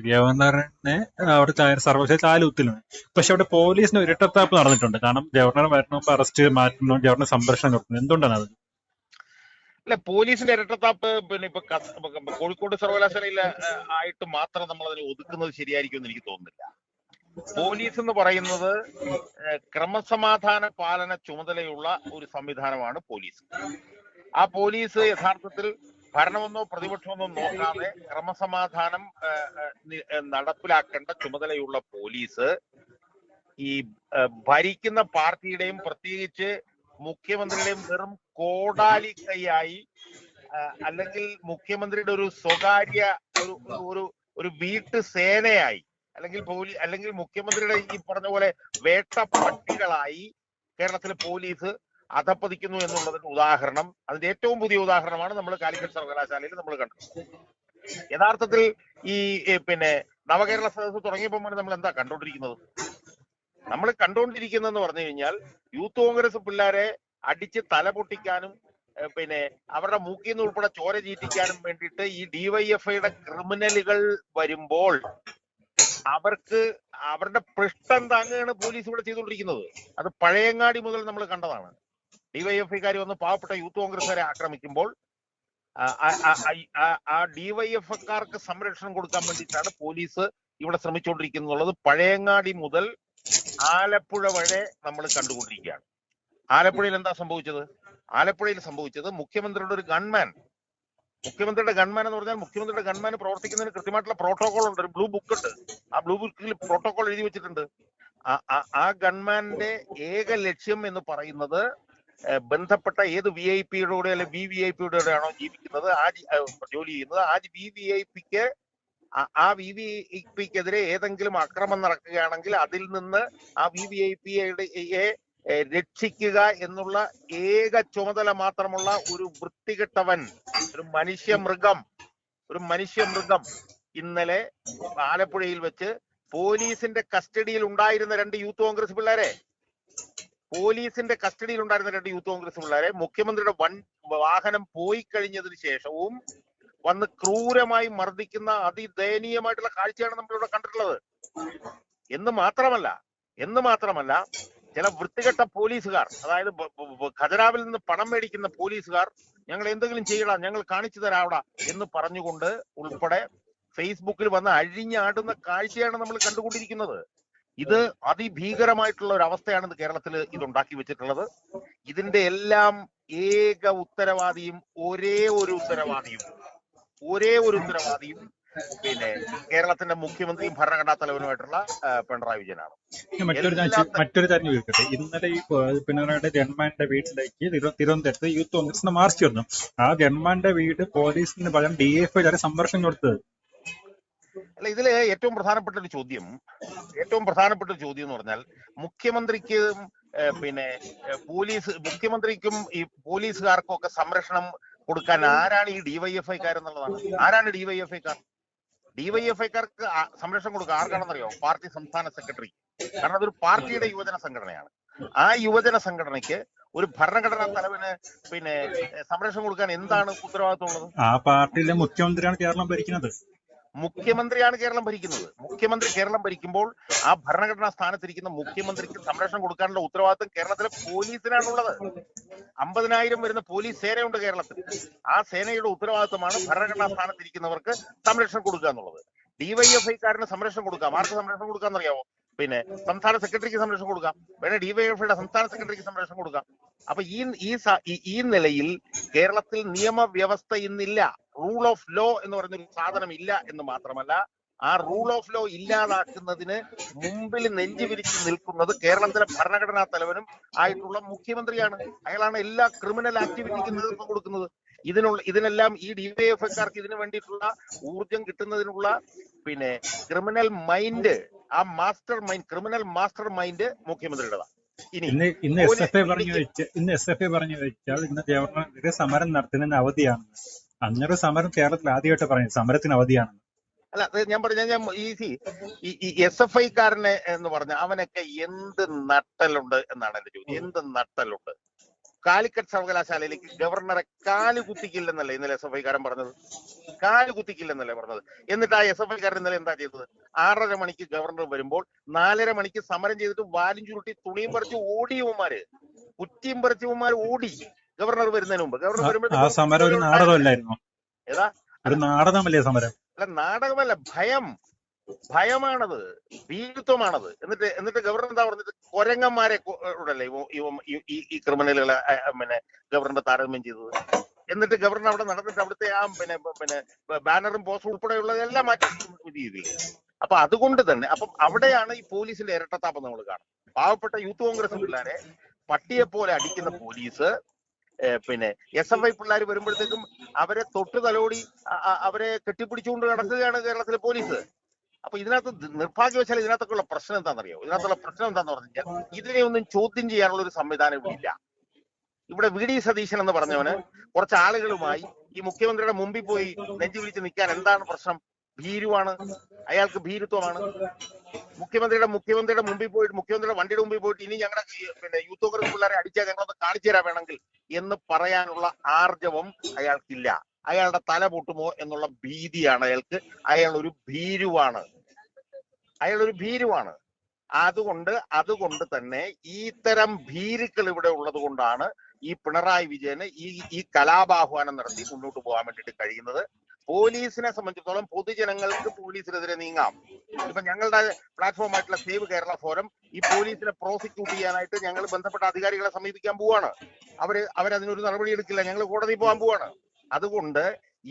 ഗവർണറിനെ അവിടെ ചായ- സർവകക്ഷി ചാലുത്തിലാണ് പക്ഷെ അവിടെ പോലീസിന് ഇരട്ടത്താപ്പ് നടന്നിട്ടുണ്ട്. കാരണം ഗവർണർ വരണം അറസ്റ്റ് മാറ്റുന്നു ഗവർണർ സംരക്ഷണം കൊടുക്കുന്നു. എന്തുകൊണ്ടാണ് അത്? അല്ല പോലീസിന്റെ ഇരട്ടത്താപ്പ് പിന്നെ ഇപ്പൊ കോഴിക്കോട് സർവകലാശാലയിൽ ആയിട്ട് മാത്രം നമ്മൾ അതിനെ ഒതുക്കുന്നത് ശരിയായിരിക്കും എന്ന് എനിക്ക് തോന്നുന്നില്ല. പോലീസ് എന്ന് പറയുന്നത് ക്രമസമാധാന പാലന ചുമതലയുള്ള ഒരു സംവിധാനമാണ് പോലീസ്. ആ പോലീസ് യഥാർത്ഥത്തിൽ ഭരണമെന്നോ പ്രതിപക്ഷമെന്നോ നോക്കാതെ ക്രമസമാധാനം നടപ്പിലാക്കേണ്ട ചുമതലയുള്ള പോലീസ് ഈ ഭരിക്കുന്ന പാർട്ടിയുടെയും പ്രത്യേകിച്ച് മുഖ്യമന്ത്രിയുടെയും വെറും കോടാലി കൈയായി അല്ലെങ്കിൽ മുഖ്യമന്ത്രിയുടെ ഒരു സ്വകാര്യ ഒരു ഒരു ഒരു വീട്ടു സേനയായി അല്ലെങ്കിൽ പോലീസ് അല്ലെങ്കിൽ മുഖ്യമന്ത്രിയുടെ ഈ പറഞ്ഞ പോലെ വേട്ട പട്ടികളായി കേരളത്തിലെ പോലീസ് അധപ്പതിക്കുന്നു എന്നുള്ളതിന്റെ ഉദാഹരണം അതിന്റെ ഏറ്റവും പുതിയ ഉദാഹരണമാണ് നമ്മൾ കാലിക്കറ്റ് സർവകലാശാലയിൽ നമ്മൾ കണ്ടത്. യഥാർത്ഥത്തിൽ ഈ പിന്നെ നവകേരള സദസ്സ് തുടങ്ങിയപ്പോൾ മുതൽ നമ്മൾ എന്താ കണ്ടോണ്ടിരിക്കുന്നത് നമ്മൾ കണ്ടുകൊണ്ടിരിക്കുന്നതെന്ന് പറഞ്ഞു കഴിഞ്ഞാൽ യൂത്ത് കോൺഗ്രസ് പിള്ളേരെ അടിച്ച് തല പൊട്ടിക്കാനും പിന്നെ അവരുടെ മൂക്കിൽ നിന്ന് ഉൾപ്പെടെ ചോര ചീറ്റിക്കാനും വേണ്ടിയിട്ട് ഈ ഡിവൈഎഫ്ഐയുടെ ക്രിമിനലുകൾ വരുമ്പോൾ അവർക്ക് അവരുടെ പൃഷ്ടം താങ്ങുകയാണ് പോലീസ് ഇവിടെ ചെയ്തുകൊണ്ടിരിക്കുന്നത്. അത് പഴയങ്ങാടി മുതൽ നമ്മൾ കണ്ടതാണ്. ഡിവൈഎഫ്ഐക്കാർ വന്ന് പാവപ്പെട്ട യൂത്ത് കോൺഗ്രസ്സുകാരെ ആക്രമിക്കുമ്പോൾ ആ- ഡിവൈഎഫ്ഐക്കാർക്ക് സംരക്ഷണം കൊടുക്കാൻ വേണ്ടിയിട്ടാണ് പോലീസ് ഇവിടെ ശ്രമിച്ചുകൊണ്ടിരിക്കുന്നുള്ളത്. പഴയങ്ങാടി മുതൽ ആലപ്പുഴ വരെ നമ്മൾ കണ്ടുകൊണ്ടിരിക്കുകയാണ്. ആലപ്പുഴയിൽ എന്താ സംഭവിച്ചത്? ആലപ്പുഴയിൽ സംഭവിച്ചത് മുഖ്യമന്ത്രിയുടെ ഒരു ഗൺമാൻ മുഖ്യമന്ത്രിയുടെ ഗൺമാൻ എന്ന് പറഞ്ഞാൽ മുഖ്യമന്ത്രിയുടെ ഗൺമാൻ പ്രവർത്തിക്കുന്നതിന് കൃത്യമായിട്ടുള്ള പ്രോട്ടോകോൾ ഉണ്ട്. ഒരു ബ്ലൂ ബുക്ക് ഉണ്ട്. ആ ബ്ലൂ ബുക്കിൽ പ്രോട്ടോകോൾ എഴുതി വെച്ചിട്ടുണ്ട്. ആ- ഗൺമാന്റെ ഏക ലക്ഷ്യം എന്ന് പറയുന്നത് ബന്ധപ്പെട്ട ഏത് വി ഐ പിയുടെ കൂടെ അല്ലെങ്കിൽ വി ഐ പിയുടെ ആണോ ജീവിക്കുന്നത്? ആ ജോലി ചെയ്യുന്നത്. ആ വി വി ഐ പിക്ക് ആ വി വി ഐ പിക്കെതിരെ ഏതെങ്കിലും അക്രമം നടക്കുകയാണെങ്കിൽ അതിൽ നിന്ന് ആ വി വി ഐ പിയുടെ രക്ഷിക്കുക എന്നുള്ള ഏക ചുമതല മാത്രമുള്ള ഒരു വൃത്തികെട്ടവൻ ഒരു മനുഷ്യ മൃഗം ഒരു മനുഷ്യ മൃഗം ഇന്നലെ ആലപ്പുഴയിൽ വെച്ച് പോലീസിന്റെ കസ്റ്റഡിയിൽ ഉണ്ടായിരുന്ന രണ്ട് യൂത്ത് കോൺഗ്രസ് പിള്ളേരെ പോലീസിന്റെ കസ്റ്റഡിയിൽ ഉണ്ടായിരുന്ന രണ്ട് യൂത്ത് കോൺഗ്രസ് പിള്ളേരെ മുഖ്യമന്ത്രിയുടെ വൺ വാഹനം പോയി കഴിഞ്ഞതിന് ശേഷവും വന്ന് ക്രൂരമായി മർദ്ദിക്കുന്ന അതിദയനീയമായിട്ടുള്ള കാഴ്ചയാണ് നമ്മളിവിടെ കണ്ടിട്ടുള്ളത്. എന്ന് മാത്രമല്ല എന്ന് മാത്രമല്ല ചില വൃത്തികെട്ട പോലീസുകാർ അതായത് ഖജനാവിൽ നിന്ന് പണം മേടിക്കുന്ന പോലീസുകാർ ഞങ്ങൾ എന്തെങ്കിലും ചെയ്യടാ ഞങ്ങൾ കാണിച്ചു തരാവടാ എന്ന് പറഞ്ഞുകൊണ്ട് ഉൾപ്പെടെ ഫേസ്ബുക്കിൽ വന്ന് അഴിഞ്ഞാടുന്ന കാഴ്ചയാണ് നമ്മൾ കണ്ടുകൊണ്ടിരിക്കുന്നത്. ഇത് അതിഭീകരമായിട്ടുള്ള ഒരു അവസ്ഥയാണ് ഇത് കേരളത്തിൽ ഇത് ഉണ്ടാക്കി വെച്ചിട്ടുള്ളത്. ഇതിന്റെ എല്ലാം ഏക ഉത്തരവാദിയും ഒരേ ഒരു ഉത്തരവാദിയും ഒരേ ഒരു ഉത്തരവാദിയും പിന്നെ കേരളത്തിന്റെ മുഖ്യമന്ത്രിയും ഭരണഘടനാ തലവനുമായിട്ടുള്ള പിണറായി വിജയനാണ്. മറ്റൊരു മറ്റൊരു കാര്യം ചോദിക്കട്ടെ. ഇന്നലെ ഈ പിണറായിയുടെ ജന്മാന്റെ വീട്ടിലേക്ക് തിരു- തിരുവനന്തപുരത്ത് യൂത്ത് കോൺഗ്രസിന്റെ മാർച്ച് വന്നു. ആ ജന്മാന്റെ വീട് പോലീസിന് പകരം ഡി എഫ് ഐ സംരക്ഷണം കൊടുത്തത്. അല്ല ഇതിൽ ഏറ്റവും പ്രധാനപ്പെട്ട ഒരു ചോദ്യം ഏറ്റവും പ്രധാനപ്പെട്ട ഒരു ചോദ്യം എന്ന് പറഞ്ഞാൽ മുഖ്യമന്ത്രിക്ക് പിന്നെ പോലീസ് മുഖ്യമന്ത്രിക്കും ഈ പോലീസുകാർക്കും ഒക്കെ സംരക്ഷണം കൊടുക്കാൻ ആരാണ് ഈ ഡിവൈഎഫ്ഐക്കാരെന്നുള്ളതാണ് ആരാണ് ഡിവൈഎഫ്ഐക്കാർ? ഡിവൈഎഫ്ഐക്കാർക്ക് സംരക്ഷണം കൊടുക്കുക ആർക്കാണെന്നറിയോ? പാർട്ടി സംസ്ഥാന സെക്രട്ടറി. കാരണം അതൊരു പാർട്ടിയുടെ യുവജന സംഘടനയാണ്. ആ യുവജന സംഘടനയ്ക്ക് ഒരു ഭരണഘടനാ തലവന് പിന്നെ സംരക്ഷണം കൊടുക്കാൻ എന്താണ് ഉത്തരവാദിത്വം ഉള്ളത്? ആ പാർട്ടിയിലെ മുഖ്യമന്ത്രിയാണ് കേരളം ഭരിക്കുന്നത്. മുഖ്യമന്ത്രിയാണ് കേരളം ഭരിക്കുന്നത്. മുഖ്യമന്ത്രി കേരളം ഭരിക്കുമ്പോൾ ആ ഭരണഘടനാ സ്ഥാനത്തിരിക്കുന്ന മുഖ്യമന്ത്രിക്ക് സംരക്ഷണം കൊടുക്കാനുള്ള ഉത്തരവാദിത്വം കേരളത്തിലെ പോലീസിനാണുള്ളത്. അമ്പതിനായിരം വരുന്ന പോലീസ് സേനയുണ്ട് കേരളത്തിൽ. ആ സേനയുടെ ഉത്തരവാദിത്വമാണ് ഭരണഘടനാ സ്ഥാനത്തിരിക്കുന്നവർക്ക് സംരക്ഷണം കൊടുക്കുക എന്നുള്ളത്. ഡിവൈഎഫ്ഐക്കാരന് സംരക്ഷണം കൊടുക്കാം. ആർക്ക് സംരക്ഷണം അറിയാമോ പിന്നെ സംസ്ഥാന സെക്രട്ടറിക്ക് സംരക്ഷണം കൊടുക്കാം. വേണേ ഡിവൈഎഫ്ഐയുടെ സംസ്ഥാന സെക്രട്ടറിക്ക് സംരക്ഷണം കൊടുക്കാം. അപ്പൊ ഈ- ഈ നിലയിൽ കേരളത്തിൽ നിയമവ്യവസ്ഥ ഇന്നില്ല. റൂൾ ഓഫ് ലോ എന്ന് പറയുന്ന ഒരു സാധനം ഇല്ല എന്ന് മാത്രമല്ല ആ റൂൾ ഓഫ് ലോ ഇല്ലാതാക്കുന്നതിന് മുമ്പിൽ നെഞ്ചു വിരിച്ച് നിൽക്കുന്നത് കേരളത്തിലെ ഭരണഘടനാ തലവനും ആയിട്ടുള്ള മുഖ്യമന്ത്രിയാണ്. അയാളാണ് എല്ലാ ക്രിമിനൽ ആക്ടിവിറ്റിക്കും നേതൃത്വം കൊടുക്കുന്നത്. ഇതിനുള്ള ഇതിനെല്ലാം ഈ ഡിവൈഎഫ്ഐക്കാർക്ക് ഇതിനു വേണ്ടിയിട്ടുള്ള ഊർജം കിട്ടുന്നതിനുള്ള പിന്നെ ക്രിമിനൽ മൈൻഡ് ആ master mind criminal master mind മുഖ്യമന്ത്രിയുടേതാണ്. ഇനി ഇന്ന് ഇന്ന് എസ് എഫ് ഐ പറഞ്ഞു വെച്ച ഇന്ന് എസ് എഫ് ഐ പറഞ്ഞു വെച്ചാൽ ഇന്ന് ഗവർണർ സമരം നടത്തുന്നതിന് അവധിയാണ്. അങ്ങനെ സമരം കേരളത്തിൽ ആദ്യമായിട്ട് പറഞ്ഞു സമരത്തിന് അവധിയാണ് അല്ല ഞാൻ പറഞ്ഞ ഞാൻ ഈ ഈ എസ് എഫ് ഐക്കാരനെ എന്ന് പറഞ്ഞ അവനൊക്കെ എന്ത് നട്ടലുണ്ട് എന്നാണ് എന്റെ ചോദ്യം. എന്ത് നട്ടലുണ്ട്? കാലിക്കറ്റ് സർവകലാശാലയിലേക്ക് ഗവർണറെ കാൽ കുത്തിക്കില്ലെന്നല്ലേ ഇന്നലെ എസ് എഫ് ഐക്കാരൻ പറഞ്ഞത്? കാൽ കുത്തിക്കില്ലെന്നല്ലേ പറഞ്ഞത്? എന്നിട്ട് ആ എസ് എഫ് ഐക്കാരൻ ഇന്നലെ എന്താ ചെയ്തത്? ആറര മണിക്ക് ഗവർണർ വരുമ്പോൾ നാലര മണിക്ക് സമരം ചെയ്തിട്ട് വാലും ചുരുട്ടി തുണിയും പറിച്ച് ഓടിയവന്മാര് കുറ്റിയും പറിച്ചവന്മാര് ഓടി. ഗവർണർ വരുന്നതിന് മുമ്പ്. ഗവർണർ വരുമ്പോൾ സമരം ഒരു നാടകമല്ലായിരുന്നു. ഏതാ? ഒരു നാടകമല്ലേ സമരം? അല്ല നാടകമല്ല ഭയം. ഭയമാണത്. ഭീരുത്വമാണത്. എന്നിട്ട് എന്നിട്ട് ഗവർണർ എന്താ പറഞ്ഞിട്ട് കൊരങ്ങന്മാരെ ഉടല്ലേ ഈ- ക്രിമിനലുകളെ പിന്നെ ഗവർണർ താരതമ്യം ചെയ്തത്. എന്നിട്ട് ഗവർണർ അവിടെ നടന്നിട്ട് അവിടുത്തെ ആ പിന്നെ പിന്നെ ബാനറും പോസ്റ്റും ഉൾപ്പെടെയുള്ളതെല്ലാം മാറ്റി ചെയ്തില്ലേ? അപ്പൊ അതുകൊണ്ട് തന്നെ അപ്പം അവിടെയാണ് ഈ പോലീസിന്റെ ഇരട്ടത്താപ്പം നമ്മൾ കാണുന്നത്. പാവപ്പെട്ട യൂത്ത് കോൺഗ്രസ് പിള്ളേരെ പട്ടിയെ പോലെ അടിക്കുന്ന പോലീസ് പിന്നെ എസ് എഫ് ഐ പിള്ളേർ വരുമ്പോഴത്തേക്കും അവരെ തൊട്ട് തലോടി അവരെ കെട്ടിപ്പിടിച്ചുകൊണ്ട് നടക്കുകയാണ് കേരളത്തിലെ പോലീസ്. അപ്പൊ ഇതിനകത്ത് നിർഭാഗ്യവശാൽ ഇതിനകത്തൊക്കെയുള്ള പ്രശ്നം എന്താണെന്നറിയോ? ഇതിനകത്തുള്ള പ്രശ്നം എന്താന്ന് പറഞ്ഞാൽ ഇതിനെ ഒന്നും ചോദ്യം ചെയ്യാനുള്ള ഒരു സംവിധാനം ഇവിടെ ഇല്ല. ഇവിടെ വി ഡി സതീശൻ എന്ന് പറഞ്ഞവന് കുറച്ച് ആളുകളുമായി ഈ മുഖ്യമന്ത്രിയുടെ മുമ്പിൽ പോയി നെഞ്ചു വിളിച്ച് നിൽക്കാൻ എന്താണ് പ്രശ്നം? ഭീരുവാണ്. അയാൾക്ക് ഭീരുത്വമാണ്. മുഖ്യമന്ത്രിയുടെ മുഖ്യമന്ത്രിയുടെ മുമ്പിൽ പോയിട്ട് മുഖ്യമന്ത്രിയുടെ വണ്ടിയുടെ മുമ്പിൽ പോയിട്ട് ഇനി ഞങ്ങളുടെ പിന്നെ യൂത്ത് കോൺഗ്രസ് പിള്ളേരെ അടിച്ചാൽ ഞങ്ങളൊന്ന് കാണിച്ചു തരാൻ വേണമെങ്കിൽ എന്ന് പറയാനുള്ള ആർജവം അയാൾക്കില്ല. അയാളുടെ തല പൊട്ടുമോ എന്നുള്ള ഭീതിയാണ് അയാൾക്ക്. അയാൾ ഒരു ഭീരുവാണ്. അയാൾ ഒരു ഭീരുവാണ്. അതുകൊണ്ട് അതുകൊണ്ട് തന്നെ ഇത്തരം ഭീരുക്കൾ ഇവിടെ ഉള്ളത് കൊണ്ടാണ് ഈ പിണറായി വിജയന് ഈ ഈ കലാപാഹ്വാനം നടത്തി മുന്നോട്ട് പോകാൻ വേണ്ടിയിട്ട് കഴിയുന്നത്. പോലീസിനെ സംബന്ധിച്ചിടത്തോളം പൊതുജനങ്ങൾക്ക് പോലീസിനെതിരെ നീങ്ങാം. ഇപ്പൊ ഞങ്ങളുടെ പ്ലാറ്റ്ഫോം ആയിട്ടുള്ള സേവ് കേരള ഫോറം ഈ പോലീസിനെ പ്രോസിക്യൂട്ട് ചെയ്യാനായിട്ട് ഞങ്ങൾ ബന്ധപ്പെട്ട അധികാരികളെ സമീപിക്കാൻ പോവാണ്. അവർ അവരതിനൊരു നടപടി എടുക്കില്ല. ഞങ്ങൾ കോടതി പോകാൻ പോവാണ്. അതുകൊണ്ട്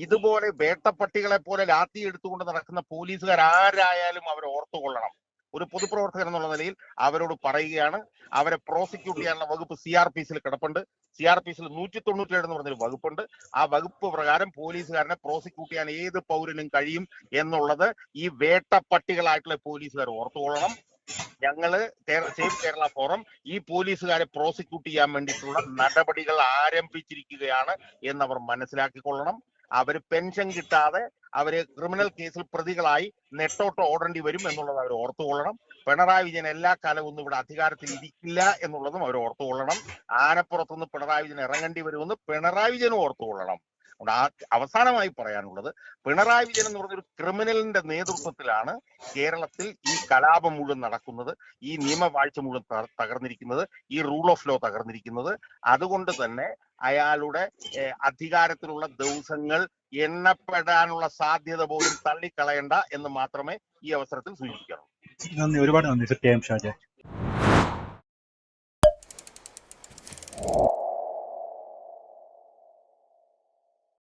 ഇതുപോലെ വേട്ടപ്പട്ടികളെ പോലെ ലാത്തി എടുത്തുകൊണ്ട് നടക്കുന്ന പോലീസുകാർ ആരായാലും അവർ ഓർത്തുകൊള്ളണം. ഒരു പൊതുപ്രവർത്തകൻ എന്നുള്ള നിലയിൽ അവരോട് പറയുകയാണ്. അവരെ പ്രോസിക്യൂട്ട് ചെയ്യാനുള്ള വകുപ്പ് സി ആർ പി സിയിൽ കിടപ്പുണ്ട്. സി ആർ പി സിയിൽ നൂറ്റി തൊണ്ണൂറ്റേഴ് എന്ന് പറഞ്ഞൊരു വകുപ്പുണ്ട്. ആ വകുപ്പ് പ്രകാരം പോലീസുകാരനെ പ്രോസിക്യൂട്ട് ചെയ്യാൻ ഏത് പൗരനും കഴിയും എന്നുള്ളത് ഈ വേട്ടപ്പട്ടികളായിട്ടുള്ള പോലീസുകാർ ഓർത്തുകൊള്ളണം. ഞങ്ങൾ സേഫ് കേരള ഫോറം ഈ പോലീസുകാരെ പ്രോസിക്യൂട്ട് ചെയ്യാൻ വേണ്ടിയിട്ടുള്ള നടപടികൾ ആരംഭിച്ചിരിക്കുകയാണ് എന്നവർ മനസ്സിലാക്കിക്കൊള്ളണം. അവർ പെൻഷൻ കിട്ടാതെ അവർ ക്രിമിനൽ കേസിൽ പ്രതികളായി നെട്ടോട്ട് ഓടേണ്ടി വരും എന്നുള്ളത് അവർ ഓർത്തുകൊള്ളണം. പിണറായി വിജയൻ എല്ലാ കാലവും ഒന്നും ഇവിടെ അധികാരത്തിൽ ഇരിക്കില്ല എന്നുള്ളതും അവർ ഓർത്തുകൊള്ളണം. ആനപ്പുറത്തുനിന്ന് പിണറായി വിജയൻ ഇറങ്ങേണ്ടി വരുമെന്ന് പിണറായി വിജയനും ഓർത്തുകൊള്ളണം. അവസാനമായി പറയാനുള്ളത് പിണറായി വിജയൻ എന്ന് പറഞ്ഞൊരു ക്രിമിനലിന്റെ നേതൃത്വത്തിലാണ് കേരളത്തിൽ ഈ കലാപം മുഴുവൻ നടക്കുന്നത്. ഈ നിയമവാഴ്ച മുഴുവൻ തകർന്നിരിക്കുന്നത്. ഈ റൂൾ ഓഫ് ലോ തകർന്നിരിക്കുന്നത്. അതുകൊണ്ട് തന്നെ അയാളുടെ അധികാരത്തിലുള്ള ദിവസങ്ങൾ എണ്ണപ്പെടാനുള്ള സാധ്യത പോലും തള്ളിക്കളയണ്ട എന്ന് മാത്രമേ ഈ അവസരത്തിൽ സൂചിപ്പിക്കാറുള്ളൂ. നന്ദി. ഒരുപാട് നന്ദി. സത്യം ഷാജ.